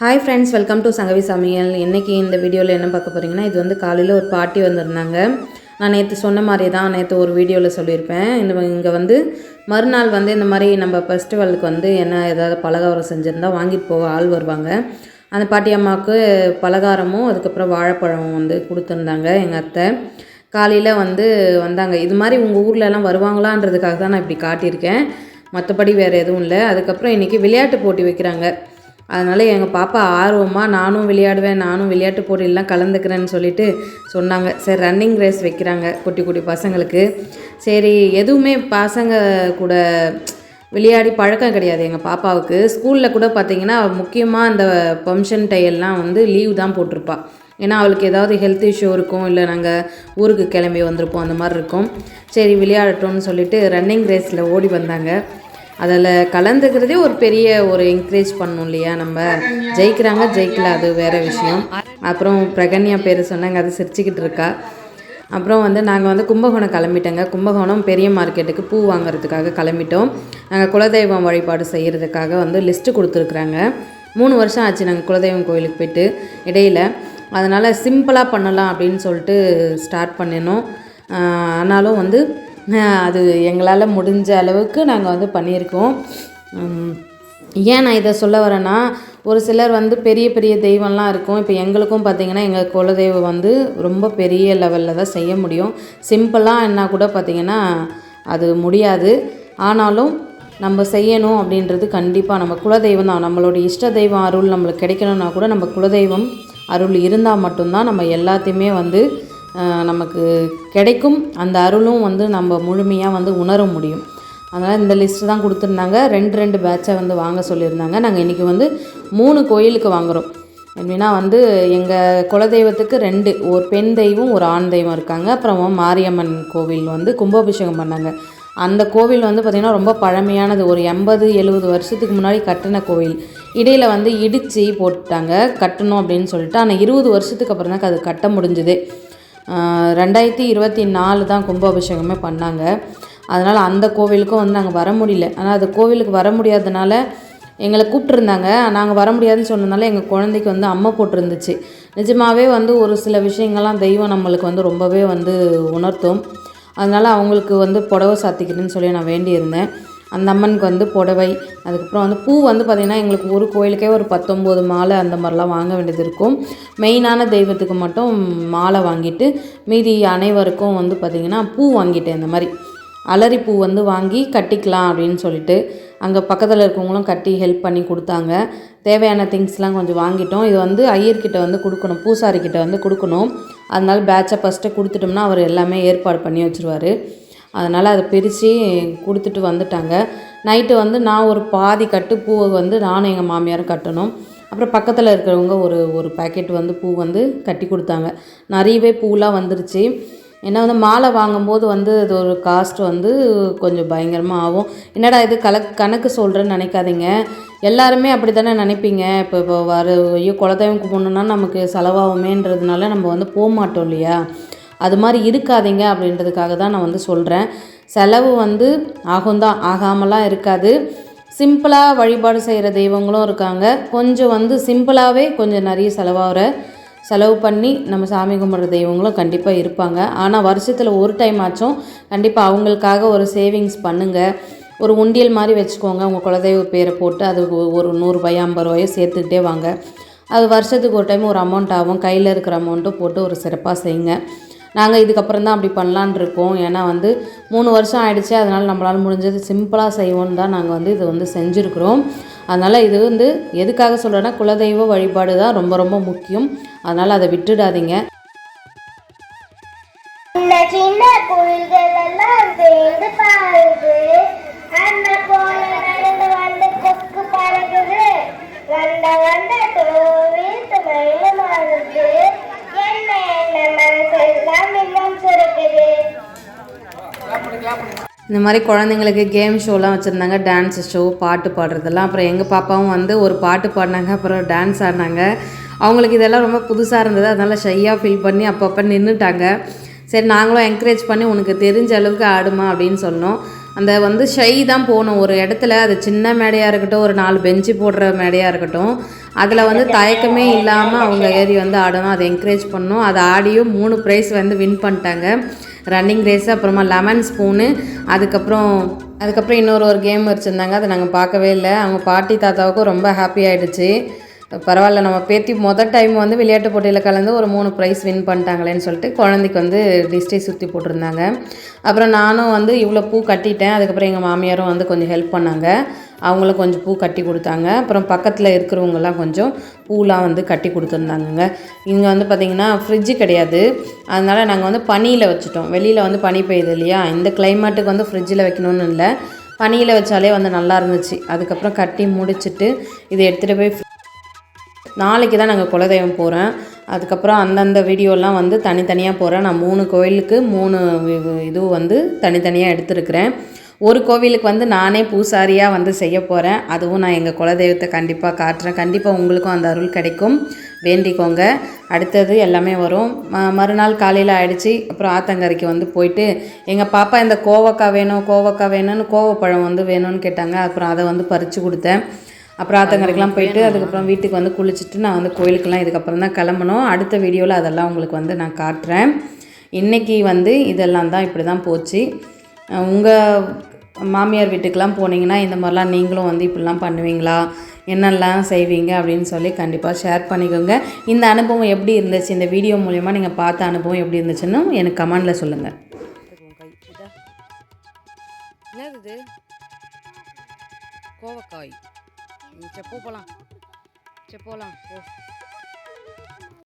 Hi friends welcome to Sangavi சமையல் இன்றைக்கி இந்த வீடியோவில் என்ன பார்க்க போகிறீங்கன்னா இது வந்து காலையில் ஒரு பாட்டி வந்திருந்தாங்க. நான் நேற்று சொன்ன மாதிரி தான் நேற்று ஒரு வீடியோவில் சொல்லியிருப்பேன். இந்த இங்கே வந்து மறுநாள் வந்து இந்த மாதிரி நம்ம ஃபெஸ்டிவலுக்கு வந்து என்ன ஏதாவது பலகாரம் செஞ்சுருந்தா வாங்கிட்டு போக ஆள் வருவாங்க. அந்த பாட்டி அம்மாவுக்கு பலகாரமும் அதுக்கப்புறம் வாழைப்பழம் வந்து கொடுத்துருந்தாங்க எங்கள் அத்தை. காலையில் வந்து வந்தாங்க. இது மாதிரி உங்கள் ஊர்லலாம் வருவாங்களான்றதுக்காக தான் நான் இப்படி காட்டியிருக்கேன். மற்றபடி வேறு எதுவும் இல்லை. அதுக்கப்புறம் இன்றைக்கி விளையாட்டு போட்டி வைக்கிறாங்க. அதனால் எங்கள் பாப்பா ஆர்வமாக நானும் விளையாடுவேன் நானும் விளையாட்டு போட்டியெல்லாம் கலந்துக்கிறேன்னு சொல்லிட்டு சொன்னாங்க. சரி ரன்னிங் ரேஸ் வைக்கிறாங்க குட்டி குட்டி பசங்களுக்கு. சரி எதுவுமே பசங்க கூட விளையாடி பழக்கம் கிடையாது எங்கள் பாப்பாவுக்கு. ஸ்கூலில் கூட பார்த்தீங்கன்னா முக்கியமாக அந்த ஃபங்க்ஷன் டையெல்லாம் வந்து லீவ் தான் போட்டிருப்பா. ஏன்னா அவளுக்கு ஏதாவது ஹெல்த் இஷ்யூ இருக்கும் இல்லை நாங்கள் ஊருக்கு கிளம்பி வந்திருப்போம் அந்த மாதிரி இருக்கும். சரி விளையாடட்டும்னு சொல்லிட்டு ரன்னிங் ரேஸில் ஓடி வந்தாங்க. அதில் கலந்துக்கிறதே ஒரு பெரிய ஒரு என்கரேஜ் பண்ணும் இல்லையா நம்ம? ஜெயிக்கிறாங்க ஜெயிக்கல அது வேற விஷயம். அப்புறம் பிரகன்யா பேர் சொன்னாங்க அது சிரிச்சுக்கிட்டு இருக்கா. அப்புறம் வந்து நாங்கள் வந்து கும்பகோணம் கிளம்பிட்டோங்க. கும்பகோணம் பெரிய மார்க்கெட்டுக்கு பூ வாங்குறதுக்காக கிளம்பிட்டோம். நாங்கள் குலதெய்வம் வழிபாடு செய்கிறதுக்காக வந்து லிஸ்ட்டு கொடுத்துருக்குறாங்க. மூணு வருஷம் ஆச்சு நாங்கள் குலதெய்வம் கோயிலுக்கு போயிட்டு இடையில. அதனால் சிம்பிளாக பண்ணலாம் அப்படின்னு சொல்லிட்டு ஸ்டார்ட் பண்ணினோம். ஆனாலும் வந்து அது எங்களால் முடிஞ்ச அளவுக்கு நாங்கள் வந்து பண்ணியிருக்கோம். ஏன் நான் இதை சொல்ல வரேன்னா ஒரு சிலர் வந்து பெரிய பெரிய தெய்வம்லாம் இருக்கும். இப்போ எங்களுக்கும் பார்த்தீங்கன்னா எங்கள் குலதெய்வம் வந்து ரொம்ப பெரிய லெவலில் தான் செய்ய முடியும். சிம்பிளாக என்ன கூட பார்த்திங்கன்னா அது முடியாது. ஆனாலும் நம்ம செய்யணும் அப்படின்றது கண்டிப்பாக நம்ம குலதெய்வம் தான். நம்மளோட இஷ்ட தெய்வம் அருள் நம்மளுக்கு கிடைக்கணும்னா கூட நம்ம குலதெய்வம் அருள் இருந்தால் மட்டும்தான் நம்ம எல்லாத்தையுமே வந்து நமக்கு கிடைக்கும். அந்த அருளும் வந்து நம்ம முழுமையாக வந்து உணர முடியும். அதனால் இந்த லிஸ்ட்டு தான் கொடுத்துருந்தாங்க. ரெண்டு ரெண்டு பேட்சை வந்து வாங்க சொல்லியிருந்தாங்க. நாங்கள் இன்றைக்கி வந்து மூணு கோயிலுக்கு வாங்குகிறோம் எப்படின்னா வந்து எங்கள் குலதெய்வத்துக்கு ரெண்டு. ஒரு பெண் தெய்வம் ஒரு ஆண் தெய்வம் இருக்காங்க. அப்புறம் மாரியம்மன் கோவில் வந்து கும்பாபிஷேகம் பண்ணாங்க. அந்த கோவில் வந்து பார்த்திங்கன்னா ரொம்ப பழமையானது. ஒரு எண்பது எழுபது வருஷத்துக்கு முன்னாடி கட்டின கோவில். இடையில் வந்து இடித்து போட்டுட்டாங்க. கட்டணும் அப்படின்னு சொல்லிட்டு ஆனால் இருபது வருஷத்துக்கு அப்புறம் தான் அது கட்ட முடிஞ்சுது. ரெண்டாயிரத்தி இருபத்தி நாலு தான் கும்பாபிஷேகமே பண்ணாங்க. அதனால் அந்த கோவிலுக்கும் வந்து நாங்கள் வர முடியல. ஆனால் அது கோவிலுக்கு வர முடியாதனால எங்களை கூப்பிட்ருந்தாங்க நாங்கள் வர முடியாதுன்னு சொன்னதுனால எங்கள் குழந்தைக்கு வந்து அம்மை போட்டிருந்துச்சு. நிஜமாகவே வந்து ஒரு சில விஷயங்கள்லாம் தெய்வம் நம்மளுக்கு வந்து ரொம்பவே வந்து உணர்த்தும். அதனால் அவங்களுக்கு வந்து புடவை சாத்திக்கிறேன்னு சொல்லி நான் வேண்டியிருந்தேன். அந்த அம்மனுக்கு வந்து புடவை அதுக்கப்புறம் வந்து பூ வந்து பார்த்திங்கன்னா எங்களுக்கு ஒரு கோயிலுக்கே ஒரு பத்தொம்போது மாலை அந்த மாதிரிலாம் வாங்க வேண்டியது இருக்கும். மெயினான தெய்வத்துக்கு மட்டும் மாலை வாங்கிட்டு மீதி அனைவருக்கும் வந்து பார்த்திங்கன்னா பூ வாங்கிட்டேன் இந்த மாதிரி. அலரி பூ வந்து வாங்கி கட்டிக்கலாம் அப்படின்னு சொல்லிட்டு அங்கே பக்கத்தில் இருக்கவங்களும் கட்டி ஹெல்ப் பண்ணி கொடுத்தாங்க. தேவையான திங்ஸ்லாம் கொஞ்சம் வாங்கிட்டோம். இது வந்து ஐயர்கிட்ட வந்து கொடுக்கணும் பூசாரிக்கிட்ட வந்து கொடுக்கணும். அதனால பேட்சை ஃபஸ்ட்டு கொடுத்துட்டோம்னா அவர் எல்லாமே ஏற்பாடு பண்ணி வச்சுருவாரு. அதனால் அதை பிரித்து கொடுத்துட்டு வந்துட்டாங்க. நைட்டு வந்து நான் ஒரு பாதி கட்டு பூவை வந்து நானும் எங்கள் மாமியாரும் கட்டணும். அப்புறம் பக்கத்தில் இருக்கிறவங்க ஒரு ஒரு பேக்கெட் வந்து பூ வந்து கட்டி கொடுத்தாங்க. நிறையவே பூலாம் வந்துருச்சு. ஏன்னா வந்து மாலை வாங்கும்போது வந்து அது ஒரு காஸ்ட் வந்து கொஞ்சம் பயங்கரமாக ஆகும். என்னடா இது கல கணக்கு சொல்கிறேன்னு நினைக்காதீங்க. எல்லாருமே அப்படி தானே நினைப்பீங்க. இப்போ இப்போ வர ஐயோ குலதெய்வம் கும்பிடணுன்னா நமக்கு செலவாகுமேன்றதுனால நம்ம வந்து போக மாட்டோம் இல்லையா? அது மாதிரி இருக்காதீங்க அப்படின்றதுக்காக தான் நான் வந்து சொல்கிறேன் செலவு வந்து ஆகும்தான். ஆகாமலாம் இருக்காது. சிம்பிளாக வழிபாடு செய்கிற தெய்வங்களும் இருக்காங்க. கொஞ்சம் வந்து சிம்பிளாகவே கொஞ்சம் நிறைய செலவாகிற செலவு பண்ணி நம்ம சாமி கும்பிட்ற தெய்வங்களும் கண்டிப்பாக இருப்பாங்க. ஆனால் வருஷத்தில் ஒரு டைம் ஆச்சும் கண்டிப்பாக அவங்களுக்காக ஒரு சேவிங்ஸ் பண்ணுங்கள் ஒரு உண்டியல் மாதிரி வச்சுக்கோங்க. உங்கள் குலதெய்வ பேரை போட்டு அது ஒரு நூறுரூபாயோ ஐம்பது ரூபாயோ சேர்த்துக்கிட்டே வாங்க. அது வருஷத்துக்கு ஒரு டைம் ஒரு அமௌண்ட் ஆகும். கையில் இருக்கிற அமௌண்ட்டும் போட்டு ஒரு சிறப்பாக செய்யுங்க. நாங்கள் இதுக்கப்புறம் தான் அப்படி பண்ணலான் இருக்கோம். ஏன்னா வந்து மூணு வருஷம் ஆயிடுச்சு. அதனால் நம்மளால் முடிஞ்சது சிம்பிளாக செய்வோன்னு தான் நாங்கள் வந்து இது வந்து செஞ்சுருக்குறோம். அதனால் இது வந்து எதுக்காக சொல்கிறேன்னா குலதெய்வ வழிபாடு தான் ரொம்ப ரொம்ப முக்கியம். அதனால் அதை விட்டுடாதீங்க. இந்த சின்ன கோயில்கள் எல்லாம் சேர்ந்து பாருது அந்த போல நடந்து வந்து கொக்கு இந்த மாதிரி குழந்தைங்களுக்கு கேம் ஷோலாம் வச்சுருந்தாங்க டான்ஸ் ஷோ பாட்டு பாடுறதெல்லாம். அப்புறம் எங்கள் பாப்பாவும் வந்து ஒரு பாட்டு பாடினாங்க அப்புறம் டான்ஸ் ஆடினாங்க. அவங்களுக்கு இதெல்லாம் ரொம்ப புதுசாக இருந்தது. அதனால் ஷையாக ஃபீல் பண்ணி அப்பப்போ நின்றுட்டாங்க சரி நாங்களும் என்கரேஜ் பண்ணி உனக்கு தெரிஞ்ச அளவுக்கு ஆடுமா? அப்படின்னு சொன்னோம். அந்த வந்து ஷை தான் போகணும் ஒரு இடத்துல அது சின்ன மேடையாக இருக்கட்டும் ஒரு நாலு பெஞ்சு போடுற மேடையாக இருக்கட்டும் அதில் வந்து தயக்கமே இல்லாமல் அவங்க ஏறி வந்து ஆடணும். அதை என்கரேஜ் பண்ணணும் அதை ஆடியும் மூணு ப்ரைஸ் வந்து வின் பண்ணிட்டாங்க. ரன்னிங் ரேஸ் அப்புறமா லெமன் ஸ்பூனு அதுக்கப்புறம் அதுக்கப்புறம் இன்னொரு ஒரு கேம் வச்சுருந்தாங்க அதை நாங்கள் பார்க்கவே இல்லை. அவங்க பாட்டி தாத்தாவுக்கும் ரொம்ப ஹாப்பி ஆகிடுச்சு பரவாயில்ல நம்ம பேத்தி மொதல் டைம் வந்து விளையாட்டு போட்டியில் கலந்து ஒரு மூணு ப்ரைஸ் வின் பண்ணிட்டாங்களேன்னு சொல்லிட்டு குழந்தைக்கு வந்து டிஸ்டே சுற்றி போட்டிருந்தாங்க. அப்புறம் நானும் வந்து இவ்வளோ பூ கட்டிட்டேன். அதுக்கப்புறம் எங்கள் மாமியாரும் வந்து கொஞ்சம் ஹெல்ப் பண்ணாங்க. அவங்களும் கொஞ்சம் பூ கட்டி கொடுத்தாங்க. அப்புறம் பக்கத்தில் இருக்கிறவங்கெல்லாம் கொஞ்சம் பூலாம் வந்து கட்டி கொடுத்துருந்தாங்கங்க. இங்கே வந்து பார்த்திங்கன்னா ஃப்ரிட்ஜு கிடையாது. அதனால் நாங்கள் வந்து பனியில் வச்சுட்டோம். வெளியில் வந்து பனி பெய்யுது இல்லையா? இந்த கிளைமேட்டுக்கு வந்து ஃப்ரிட்ஜில் வைக்கணும்னு இல்லை. பனியில் வச்சாலே வந்து நல்லா இருந்துச்சு. அதுக்கப்புறம் கட்டி முடிச்சுட்டு இதை எடுத்துகிட்டு போய் நாளைக்கு தான் நாங்கள் குலதெய்வம் போகிறேன் அதுக்கப்புறம் அந்தந்த வீடியோலாம் வந்து தனித்தனியாக போகிறேன் நான் மூணு கோயிலுக்கு மூணு இதுவும் இது வந்து தனித்தனியாக எடுத்துருக்கிறேன். ஒரு கோவிலுக்கு வந்து நானே பூசாரியாக வந்து செய்ய போகிறேன் அதுவும் நான் எங்கள் குலதெய்வத்தை கண்டிப்பாக காட்டுறேன். கண்டிப்பாக உங்களுக்கும் அந்த அருள் கிடைக்கும். வேண்டிக்கோங்க. அடுத்தது எல்லாமே வரும். ம- மறுநாள் காலையில் ஆயிடுச்சு. அப்புறம் ஆத்தங்கரைக்கு வந்து போயிட்டு எங்கள் பாப்பா இந்த கோவக்காய் வேணும் கோவக்காய் வேணும்னு கோவப்பழம் வந்து வேணும்னு கேட்டாங்க. அப்புறம் அதை வந்து பறித்து கொடுத்தேன். அப்புறம் ஆத்தங்கரைக்கெலாம் போயிட்டு அதுக்கப்புறம் வீட்டுக்கு வந்து குளிச்சுட்டு நான் வந்து கோயிலுக்கெல்லாம் இதுக்கப்புறம் தான் கிளம்பணும். அடுத்த வீடியோவில் அதெல்லாம் உங்களுக்கு வந்து நான் காட்டுறேன். இன்றைக்கி வந்து இதெல்லாம் தான் இப்படி தான் போச்சு. உங்கள் மாமியார் வீட்டுக்கெலாம் போனீங்கன்னா இந்த மாதிரிலாம் நீங்களும் வந்து இப்படிலாம் பண்ணுவீங்களா? என்னெல்லாம் செய்வீங்க? அப்படின்னு சொல்லி கண்டிப்பாக ஷேர் பண்ணிக்கோங்க. இந்த அனுபவம் எப்படி இருந்துச்சு? இந்த வீடியோ மூலயமா நீங்கள் பார்த்த அனுபவம் எப்படி இருந்துச்சுன்னு எனக்கு கமெண்டில் சொல்லுங்கள் கோவக்காய். சரி போ போகலாம் சரி போகலாம் போ.